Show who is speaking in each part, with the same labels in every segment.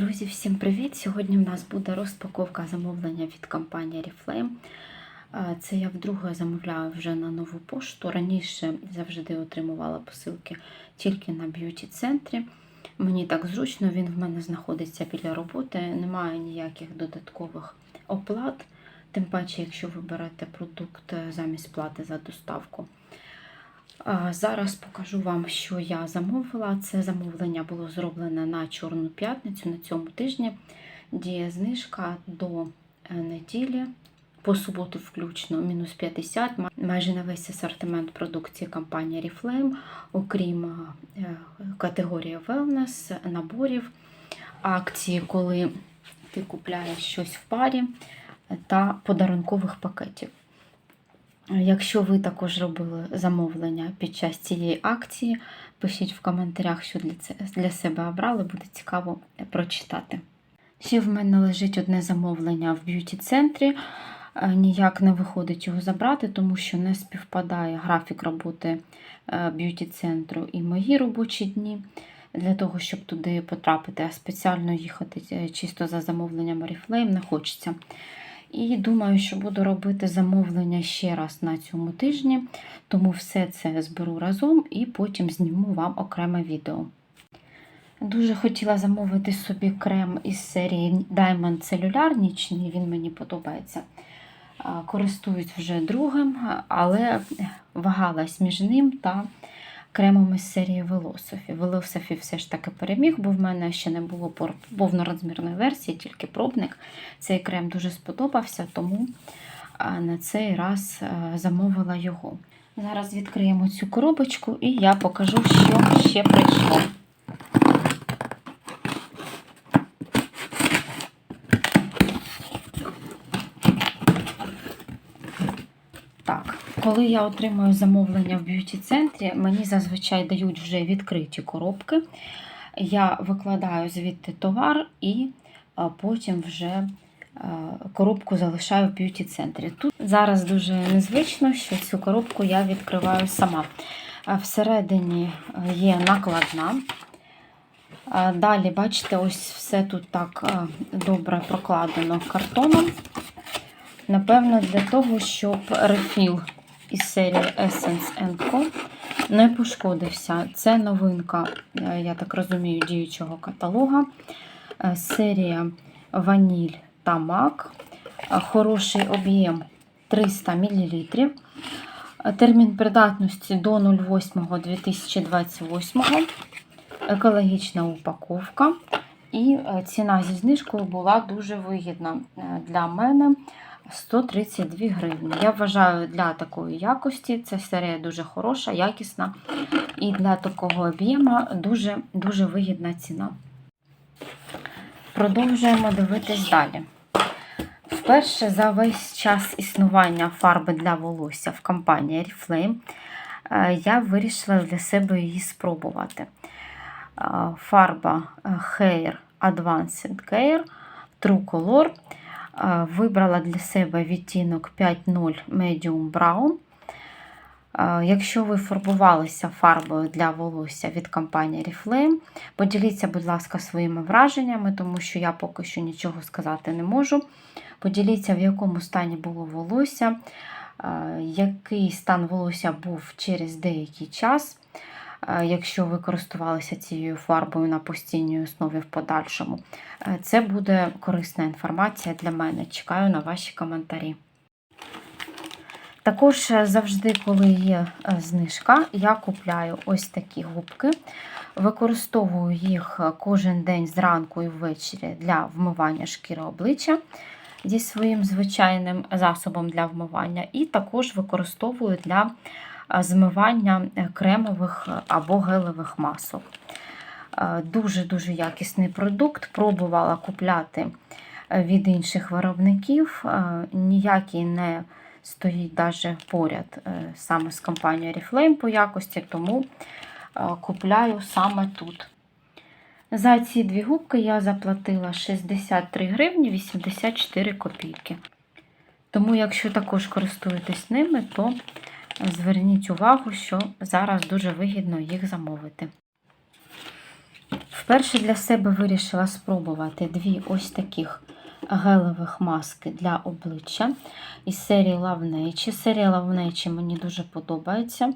Speaker 1: Друзі, всім привіт! Сьогодні в нас буде розпаковка замовлення від компанії Reflame. Це я вдруге замовляю вже на нову пошту. Раніше завжди отримувала посилки тільки на б'юті-центрі. Мені так зручно, він в мене знаходиться біля роботи, немає ніяких додаткових оплат, тим паче, якщо ви берете продукт замість плати за доставку. Зараз покажу вам, що я замовила. Це замовлення було зроблене на Чорну п'ятницю на цьому тижні. Діє знижка до е, неділі, по суботу включно, мінус 50, майже на весь асортимент продукції компанії Reflame, окрім е, категорії Wellness, наборів, акції, коли ти купляєш щось в парі та подарункових пакетів. Якщо ви також робили замовлення під час цієї акції, пишіть в коментарях, що для це- для себе обрали, буде цікаво прочитати. Ще в мене лежить одне замовлення в б'юті-центрі. Е, Ніяк не виходить його забрати, тому що не співпадає графік роботи е, б'юті-центру і мої робочі дні. Для того, щоб туди потрапити, а спеціально їхати е, чисто за замовленням Oriflame не хочеться. І думаю, що буду робити замовлення ще раз на цьому тижні, тому все це зберу разом і потім зніму вам окреме відео. Дуже хотіла замовити собі крем із серії Diamond Cellular нічний, він мені подобається. Користуюсь вже другим, але вагалась між ним та кремом із серії Velosophy. Velosophy все ж таки переміг, бо в мене ще не було повнорозмірної версії, тільки пробник. Цей крем дуже сподобався, тому на цей раз замовила його. Зараз відкриємо цю коробочку і я покажу, що ще прийшло. Так, коли я отримую замовлення в б'юті-центрі, мені зазвичай дають вже відкриті коробки. Я викладаю звідти товар і потім вже коробку залишаю в б'юті-центрі. Тут зараз дуже незвично, що цю коробку я відкриваю сама. Всередині е, є накладна. Далі, бачите, ось все тут так добре прокладено картоном. Напевно, для того, щоб рефіл із серії Essence Co. не пошкодився. Це новинка, е, я так розумію, діючого каталога. Е, Серія Ваніль та Мак. Е, Хороший об'єм 300 мл. Термін придатності до 08.2028. Екологічна упаковка. І ціна зі знижкою була дуже вигідна для мене. 132 гривні. Я вважаю, для такої якості ця серія дуже хороша, якісна. І для такого об'єма дуже, дуже вигідна ціна. Продовжуємо дивитись далі. Вперше за весь час існування фарби для волосся в компанії Oriflame е, я вирішила для себе її спробувати. Е, Фарба е, Hair Advanced Care True Color. Вибрала для себе відтінок 5.0 Medium Brown. Якщо ви фарбувалися фарбою для волосся від компанії Reflame, поділіться, будь ласка, своїми враженнями, тому що я поки що нічого сказати не можу. Поділіться, в якому стані було волосся, який стан волосся був через деякий час. Е, Якщо ви користувалися цією фарбою на постійній основі в подальшому, Е, це буде корисна інформація для мене. Чекаю на ваші коментарі. Також е, завжди, коли є знижка, я купляю ось такі губки. Використовую їх кожен день зранку і ввечері для вмивання шкіри обличчя зі своїм звичайним засобом для вмивання, і також використовую для змивання е, кремових е, або гелевих масок. Е, Дуже-дуже якісний продукт. Пробувала купляти е, від інших виробників. Е, Ніякий не стоїть даже поряд е, саме з компанією Oriflame по якості, тому е, купляю саме тут. За ці дві губки я заплатила 63 гривні 84 копійки. Тому, якщо також користуєтесь ними, то зверніть увагу, що зараз дуже вигідно їх замовити. Вперше для себе вирішила спробувати дві ось таких гелевих маски для обличчя із серії Love Nature. Серія Love мені дуже подобається.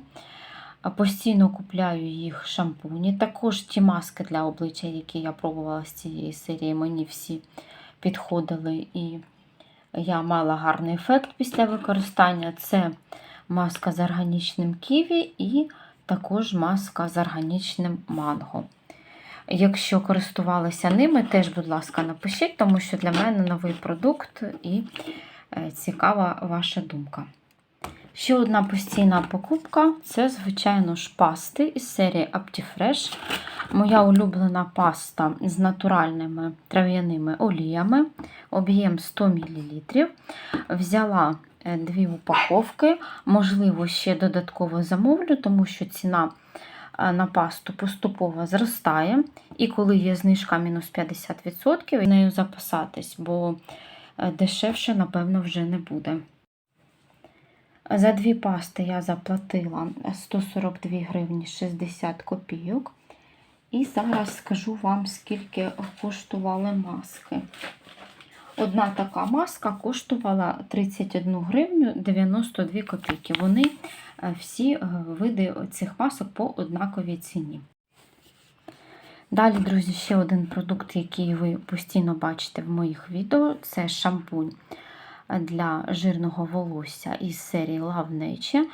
Speaker 1: Постійно купляю їх шампуні. Також ті маски для обличчя, які я пробувала з цієї серії, мені всі підходили і я мала гарний ефект після використання. Це маска з органічним ківі і також маска з органічним манго. Якщо користувалися ними, теж, будь ласка, напишіть, тому що для мене новий продукт і е, цікава ваша думка. Ще одна постійна покупка це, звичайно ж, пасти із серії Optifresh. Моя улюблена паста з натуральними трав'яними оліями, об'єм 100 мл. Взяла дві упаковки, можливо, ще додатково замовлю, тому що ціна е, на пасту поступово зростає. І коли є знижка мінус 50%, нею запасатись, бо е, дешевше, напевно, вже не буде. За дві пасти я заплатила 142 гривні 60 копійок. І зараз скажу вам, скільки коштували маски. Одна така маска коштувала 31 гривню 92 копійки. Вони е, всі е, види цих масок по однаковій ціні. Далі, друзі, ще один продукт, який ви постійно бачите в моїх відео це шампунь для жирного волосся із серії Love Nature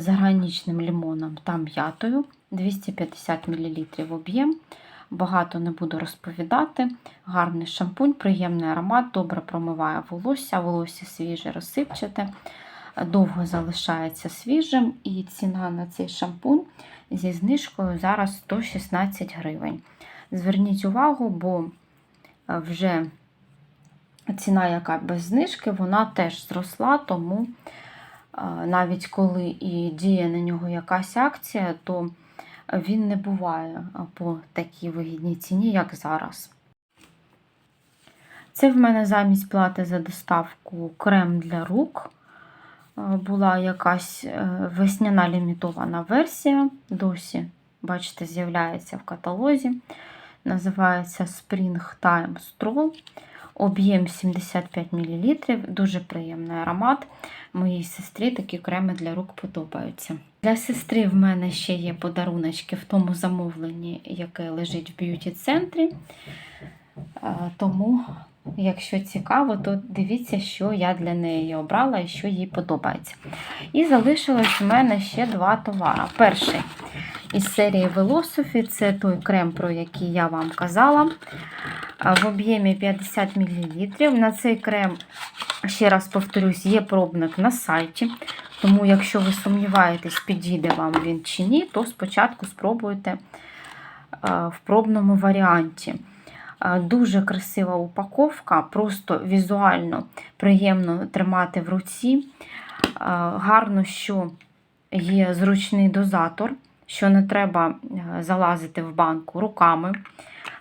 Speaker 1: з органічним лимоном та м'ятою 250 мл об'єм. Багато не буду розповідати. Гарний шампунь, приємний аромат, добре промиває волосся, волосся свіже, розсипчате, довго залишається свіжим, і ціна на цей шампунь зі знижкою зараз 116 гривень. Зверніть увагу, бо вже ціна, яка без знижки, вона теж зросла, тому навіть коли і діє на нього якась акція, то він не буває по такій вигідній ціні, як зараз. Це в мене замість плати за доставку крем для рук. Була якась е, весняна лімітована версія, досі, бачите, з'являється в каталозі. Називається Spring Time Stroll. Об'єм 75 мл, дуже приємний аромат. Моїй сестрі такі креми для рук подобаються. Для сестри в мене ще є подаруночки в тому замовленні, яке лежить в б'юті-центрі. Тому, якщо цікаво, то дивіться, що я для неї обрала і що їй подобається. І залишилось в мене ще два товари. Перший із серії Velosophy це той крем, про який я вам казала в об'ємі 50 мл. На цей крем, ще раз повторюсь, є пробник на сайті. Тому, якщо ви сумніваєтесь, підійде вам він чи ні, то спочатку спробуйте в пробному варіанті. Дуже красива упаковка, просто візуально приємно тримати в руці. Гарно, що є зручний дозатор, що не треба залазити в банку руками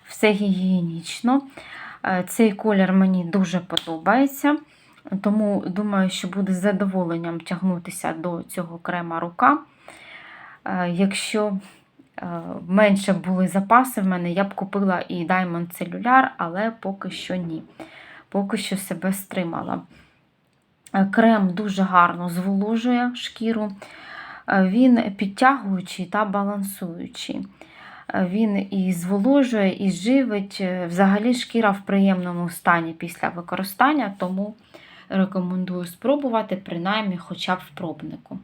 Speaker 1: все гігієнічно. Е, цей колір мені дуже подобається, тому думаю, що буде з задоволенням тягнутися до цього крема рука. Е, якщо е, менше були запаси в мене, я б купила і Diamond Cellular, але поки що ні. Поки що себе стримала. Крем дуже гарно зволожує шкіру, він підтягуючий та балансуючий. Він і зволожує, і живить. Взагалі шкіра в приємному стані після використання, тому рекомендую спробувати, принаймні, хоча б в пробнику.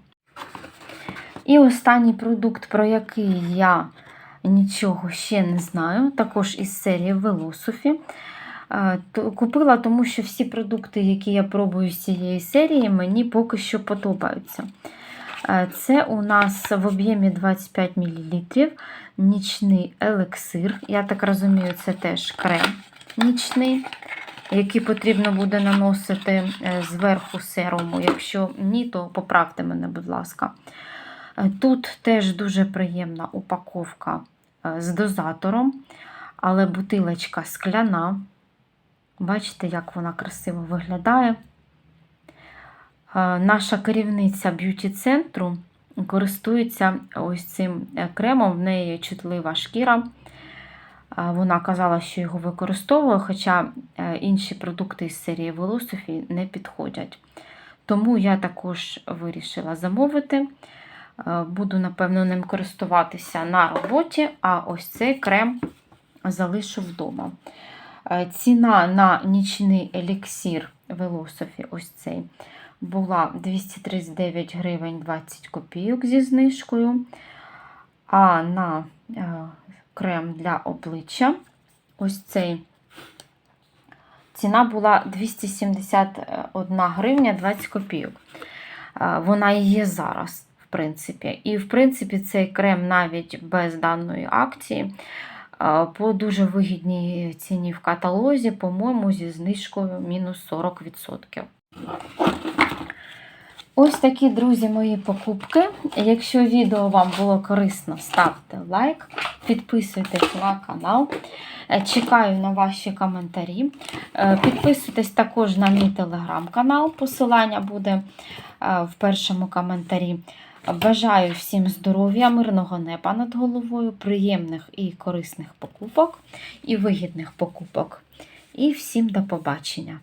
Speaker 1: І останній продукт, про який я нічого ще не знаю, також із серії Velosophy. Купила, тому що всі продукти, які я пробую з цієї серії, мені поки що подобаються. Це у нас в об'ємі 25 мл нічний елексир. Я так розумію, це теж крем нічний, який потрібно буде наносити е, зверху серуму. Якщо ні, то поправте мене, будь ласка. Е, тут теж дуже приємна упаковка е, з дозатором, але бутилочка скляна. Бачите, як вона красиво виглядає. Наша керівниця б'юті-центру користується ось цим кремом, в неї чутлива шкіра. Вона казала, що його використовує, хоча е, інші продукти із серії Velosophy не підходять. Тому я також вирішила замовити. Е, Буду, напевно, ним користуватися на роботі, а ось цей крем залишу вдома. Е, Ціна на нічний еліксір Velosophy, ось цей, була 239 гривень 20 копійок зі знижкою. А на крем для обличчя, ось цей, ціна була 271 гривня 20 копійок. Е, Вона і є зараз, в принципі. І, в принципі, цей крем навіть без даної акції е, по дуже вигідній ціні в каталозі, по-моєму, зі знижкою мінус 40%. Ось такі, друзі, мої покупки. Якщо відео вам було корисно, ставте лайк, підписуйтесь на канал. Е, Чекаю на ваші коментарі. Е, Підписуйтесь також на мій телеграм-канал. Посилання буде е, в першому коментарі. Бажаю всім здоров'я, мирного неба над головою, приємних і корисних покупок і вигідних покупок. І всім до побачення!